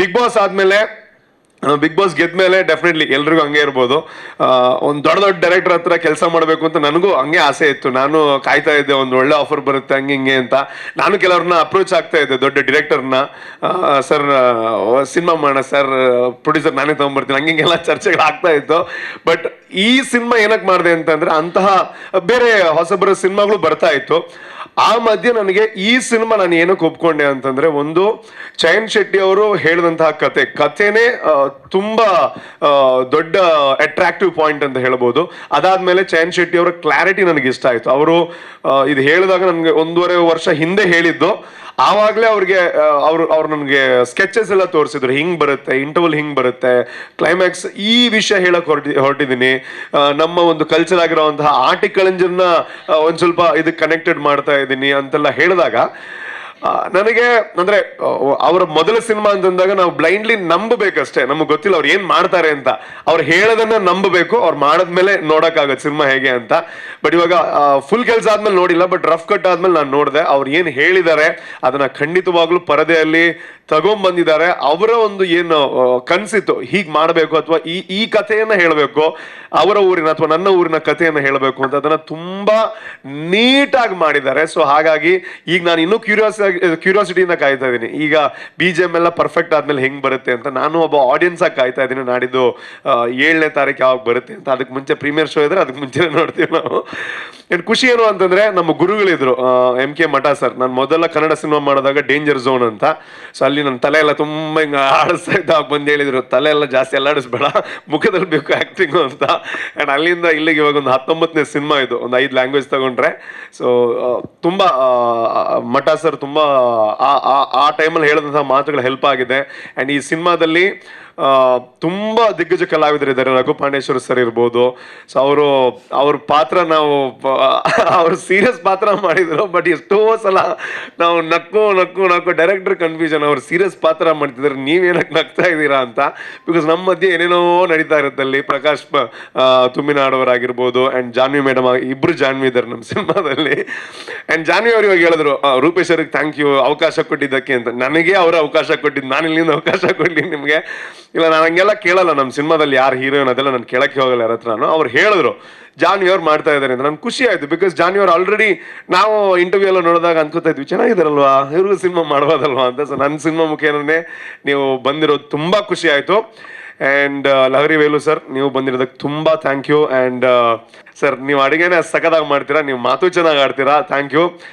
Big Boss ಆದ್ಮೇಲೆ Bigg Boss ಗೆದ್ಮೇಲೆ definitely ಎಲ್ರಿಗೂ ಹಂಗೆ ಇರ್ಬೋದು. ಒಂದು ದೊಡ್ಡ ದೊಡ್ಡ ಡೈರೆಕ್ಟರ್ ಹತ್ರ ಕೆಲಸ ಮಾಡಬೇಕು ಅಂತ ನನಗೂ ಹಂಗೆ ಆಸೆ ಇತ್ತು. ನಾನು ಕಾಯ್ತಾ ಇದ್ದೆ, ಒಂದು ಒಳ್ಳೆ ಆಫರ್ ಬರುತ್ತೆ, ಹಂಗೆ ಹಿಂಗೆ ಅಂತ. ನಾನು ಕೆಲವ್ರನ್ನ ಅಪ್ರೋಚ್ ಆಗ್ತಾ ಇದ್ದೆ, ದೊಡ್ಡ ಡಿರೆಕ್ಟರ್ನ ಸರ್ ಸಿನಿಮಾ ಮಾಡೋಣ ಸರ್ ಪ್ರೊಡ್ಯೂಸರ್ ನಾನೇ ತಗೊಂಡ್ಬರ್ತೀನಿ ಹಂಗೆ ಹಿಂಗೆಲ್ಲ ಚರ್ಚೆಗಳು ಆಗ್ತಾ ಇತ್ತು. ಬಟ್ ಈ ಸಿನಿಮಾ ಏನಕ್ಕೆ ಮಾಡಿದೆ ಅಂತಂದ್ರೆ, ಅಂತಹ ಬೇರೆ ಹೊಸಬರ ಸಿನಿಮಾಗಳು ಬರ್ತಾ ಇತ್ತು. ಆ ಮಧ್ಯೆ ನನಗೆ ಈ ಸಿನಿಮಾ ನಾನು ಏನಕ್ಕೆ ಒಪ್ಕೊಂಡೆ ಅಂತಂದ್ರೆ ಒಂದು ಚಯನ್ ಶೆಟ್ಟಿ ಅವರು ಹೇಳಿದಂತಹ ಕತೆ. ಕಥೆನೇ ತುಂಬಾ ದೊಡ್ಡ ಅಟ್ರಾಕ್ಟಿವ್ ಪಾಯಿಂಟ್ ಅಂತ ಹೇಳ್ಬೋದು. ಅದಾದ್ಮೇಲೆ ಚಯನ್ ಶೆಟ್ಟಿ ಅವರ ಕ್ಲಾರಿಟಿ ನನಗೆ ಇಷ್ಟ ಆಯ್ತು. ಅವರು ಇದು ಹೇಳಿದಾಗ ನನಗೆ ಒಂದೂವರೆ ವರ್ಷ ಹಿಂದೆ ಹೇಳಿದ್ದು. ಆವಾಗಲೇ ಅವ್ರಿಗೆ ಅವರು, ಅವ್ರು ನನಗೆ ಸ್ಕೆಚಸ್ ಎಲ್ಲ ತೋರಿಸಿದ್ರು. ಹಿಂಗ್ ಬರುತ್ತೆ ಇಂಟರ್ವಲ್ ಹಿಂಗ್ ಬರುತ್ತೆ ಕ್ಲೈಮ್ಯಾಕ್ಸ್ ಈ ವಿಷಯ ಹೇಳಕ್ ಹೊರಟಿ, ಹೊರಟಿದ್ದೀನಿ. ನಮ್ಮ ಒಂದು ಕಲ್ಚರ್ ಆಗಿರುವಂತಹ ಆಟಿಕಳಂಜನ್ನ ಒಂದು ಸ್ವಲ್ಪ ಇದಕ್ಕೆ ಕನೆಕ್ಟೆಡ್ ಮಾಡ್ತಾ ಅಂತೆಲ್ಲ ಹೇಳಿದಾಗ ನನಗೆ, ಅಂದ್ರೆ ಅವರ ಮೊದಲ ಸಿನಿಮಾ ಅಂತಂದಾಗ ನಾವು ಬ್ಲೈಂಡ್ಲಿ ನಂಬಬೇಕಷ್ಟೇ. ನಮಗೆ ಗೊತ್ತಿಲ್ಲ ಅವ್ರು ಏನ್ ಮಾಡ್ತಾರೆ ಅಂತ. ಅವ್ರು ಹೇಳೋದನ್ನ ನಂಬಬೇಕು. ಅವ್ರು ಮಾಡದ್ಮೇಲೆ ನೋಡಕ್ಕಾಗತ್ತೆ ಸಿನಿಮಾ ಹೇಗೆ ಅಂತ. ಬಟ್ ಇವಾಗ ಫುಲ್ ಕೆಲಸ ಆದ್ಮೇಲೆ ನೋಡಿಲ್ಲ ಬಟ್ ರಫ್ ಕಟ್ ಆದ್ಮೇಲೆ ನಾನು ನೋಡಿದೆ. ಅವ್ರು ಏನ್ ಹೇಳಿದ್ದಾರೆ, ಅದನ್ನ ಖಂಡಿತವಾಗ್ಲೂ ಪರದೆಯಲ್ಲಿ ತಗೊಂಡ್ಬಂದಿದ್ದಾರೆ ಅವರ ಒಂದು ಏನು ಕನ್ಸಿತ್ತು, ಹೀಗ್ ಮಾಡಬೇಕು ಅಥವಾ ಈ ಈ ಕಥೆಯನ್ನ ಹೇಳಬೇಕು, ಅವರ ಊರಿನ ಅಥವಾ ನನ್ನ ಊರಿನ ಕಥೆಯನ್ನ ಹೇಳಬೇಕು ಅಂತ ಅದನ್ನ ತುಂಬಾ ನೀಟಾಗಿ ಮಾಡಿದ್ದಾರೆ. ಸೊ ಹಾಗಾಗಿ, ಈಗ ನಾನು ಇನ್ನೂ ಕ್ಯೂರಿಯಾಸ್ ಕ್ಯೂರಿಯಾಸಿಟಿಯಿಂದ ಕಾಯ್ತಾ ಇದ್ದೀನಿ. ಈಗ ಬಿ ಜಿ ಎಂ ಎಲ್ಲ ಪರ್ಫೆಕ್ಟ್ ಆದ್ಮೇಲೆ ಹೆಂಗೆ ಬರುತ್ತೆ ಅಂತ ನಾನು ಒಬ್ಬ ಆಡಿಯನ್ಸ್ ಆಗಿ ಕಾಯ್ತಾ ಇದ್ದೀನಿ. ನಾಡಿದ್ದು ಏಳನೇ ತಾರೀಕು ಯಾವಾಗ ಬರುತ್ತೆ ಅಂತ. ಅದಕ್ಕೆ ಮುಂಚೆ ಪ್ರೀಮಿಯರ್ ಶೋ ಇದ್ರೆ ಅದಕ್ಕೆ ಮುಂಚೆ ನೋಡ್ತೀವಿ ನಾವು. ಏನು ಖುಷಿ ಏನು ಅಂತಂದ್ರೆ ನಮ್ಮ ಗುರುಗಳಿದ್ರು ಎಂ ಕೆ ಮಠ ಸರ್ ನಾನು ಮೊದಲ ಕನ್ನಡ ಸಿನಿಮಾ ಮಾಡಿದಾಗ ಡೇಂಜರ್ ಝೋನ್ ಅಂತ. ಸೊ ಅಲ್ಲಿ ನನ್ನ ತಲೆ ಎಲ್ಲ ತುಂಬಾ ಹಿಂಗ ಆಡಿಸ್ತಾ ಇದ್ದ. ಬಂದು ಹೇಳಿದ್ರು, ತಲೆ ಎಲ್ಲ ಜಾಸ್ತಿ ಅಲ್ಲಾಡಿಸ್ಬೇಡ. ಮುಖದಲ್ಲಿ ಬೇಕು ಆಕ್ಟಿಂಗ್ ಅಂತ. ಅಂಡ್ ಅಲ್ಲಿಂದ ಇಲ್ಲಿಗೆ ಇವಾಗ ಒಂದು ಹತ್ತೊಂಬತ್ತನೇ ಸಿನಿಮಾ ಇದು. ಒಂದು ಐದು ಲ್ಯಾಂಗ್ವೇಜ್ ತಗೊಂಡ್ರೆ. ಸೊ ತುಂಬಾ ಮಠ ಸರ್ ತುಂಬಾ ಆ- ಆ- ಟೈಮಲ್ಲಿ ಹೇಳಿದಂತಹ ಮಾತುಗಳು ಹೆಲ್ಪ್ ಆಗಿದೆ. ಅಂಡ್ ಈ ಸಿನಿಮಾದಲ್ಲಿ ತುಂಬಾ ದಿಗ್ಗಜ ಕಲಾವಿದರಿದ್ದಾರೆ ರಘು ಪಾಂಡೇಶ್ವರ ಸರ್ ಇರ್ಬೋದು. ಸೊ ಅವರು ಅವ್ರ ಪಾತ್ರ ನಾವು ಅವ್ರ ಸೀರಿಯಸ್ ಪಾತ್ರ ಮಾಡಿದ್ರು. ಬಟ್ ಎಷ್ಟೋ ಸಲ ನಾವು ನಕ್ಕು ನಕ್ಕು ನಕ್ಕು ಡೈರೆಕ್ಟರ್ ಕನ್ಫ್ಯೂಷನ್ ಅವ್ರು ಸೀರಿಯಸ್ ಪಾತ್ರ ಮಾಡ್ತಿದ್ದಾರೆ. ನೀವೇನಕ್ಕೆ ನಗ್ತಾ ಇದ್ದೀರಾ ಅಂತ. ಬಿಕಾಸ್ ನಮ್ಮ ಮಧ್ಯೆ ಏನೇನೋ ನಡೀತಾ ಇರುತ್ತೆ ಅಲ್ಲಿ. ಪ್ರಕಾಶ್ ತುಂಬಿನಾಡೋರಾಗಿರ್ಬೋದು ಆ, ತುಮ್ಮಿನಾಡವರಾಗಿರ್ಬೋದು ಅಂಡ್ ಜಾನ್ವಿ ಮೇಡಮ್ ಇಬ್ರು ಜಾನ್ವಿ ಇದ್ದಾರೆ ನಮ್ಮ ಸಿನಿಮಾದಲ್ಲಿ. ಅಂಡ್ ಜಾನ್ವಿ ಅವ್ರು ಇವಾಗ ಹೇಳಿದ್ರು ರೂಪೇಶ್ ಅವ್ರಿಗೆ ಥ್ಯಾಂಕ್ ಯು ಅವಕಾಶ ಕೊಟ್ಟಿದ್ದಕ್ಕೆ ಅಂತ. ನನಗೆ ಅವರು ಅವಕಾಶ ಕೊಟ್ಟಿದ್ದು ನಾನು ಇಲ್ಲಿಂದ ಅವಕಾಶ ಕೊಡ್ಲಿ ನಿಮಗೆ. ಇಲ್ಲ, ನಾನು ಹಂಗೆಲ್ಲ ಕೇಳಲ್ಲ ನಮ್ಮ ಸಿನಿಮಾದಲ್ಲಿ ಯಾರು ಹೀರೋಯಿನ್ ಅದೆಲ್ಲ ನಾನು ಕೇಳಕ್ಕೆ ಹೋಗಲ್ಲ ಯಾರ ನಾನು ಅವ್ರು ಹೇಳಿದ್ರು, ಜಾನ್ವಿ ಅವ್ರು ಮಾಡ್ತಾ ಇದ್ದಾರೆ ಅಂತ. ನನ್ಗೆ ಖುಷಿ ಆಯ್ತು ಬಿಕಾಸ್ ಜಾನ್ವಿ ಅವ್ರು ಆಲ್ರೆಡಿ ನಾವು ಇಂಟರ್ವ್ಯೂ ಎಲ್ಲ ನೋಡಿದಾಗ ಅನ್ಕೋತಾ ಇದ್ವಿ, ಚೆನ್ನಾಗಿದಾರಲ್ವಾ? ಇವ್ರಿಗೂ ಸಿನಿಮಾ ಮಾಡ್ಬೋದಲ್ವಾ? ಅಂತ. ಸೊ ನನ್ನ ಸಿನಿಮಾ ಮುಖೇನೇ ನೀವು ಬಂದಿರೋದು ತುಂಬ ಖುಷಿ ಆಯಿತು. ಆ್ಯಂಡ್ ಲಹರಿ ವೇಲು ಸರ್ ನೀವು ಬಂದಿರೋದಕ್ಕೆ ತುಂಬ ಥ್ಯಾಂಕ್ ಯು ಆ್ಯಂಡ್ ಸರ್ ನೀವು ಅಡುಗೆನೇ ಸಖತ್ತಾಗಿ ಮಾಡ್ತೀರಾ, ನೀವು ಮಾತು ಚೆನ್ನಾಗಿ ಆಡ್ತೀರಾ ಥ್ಯಾಂಕ್ ಯು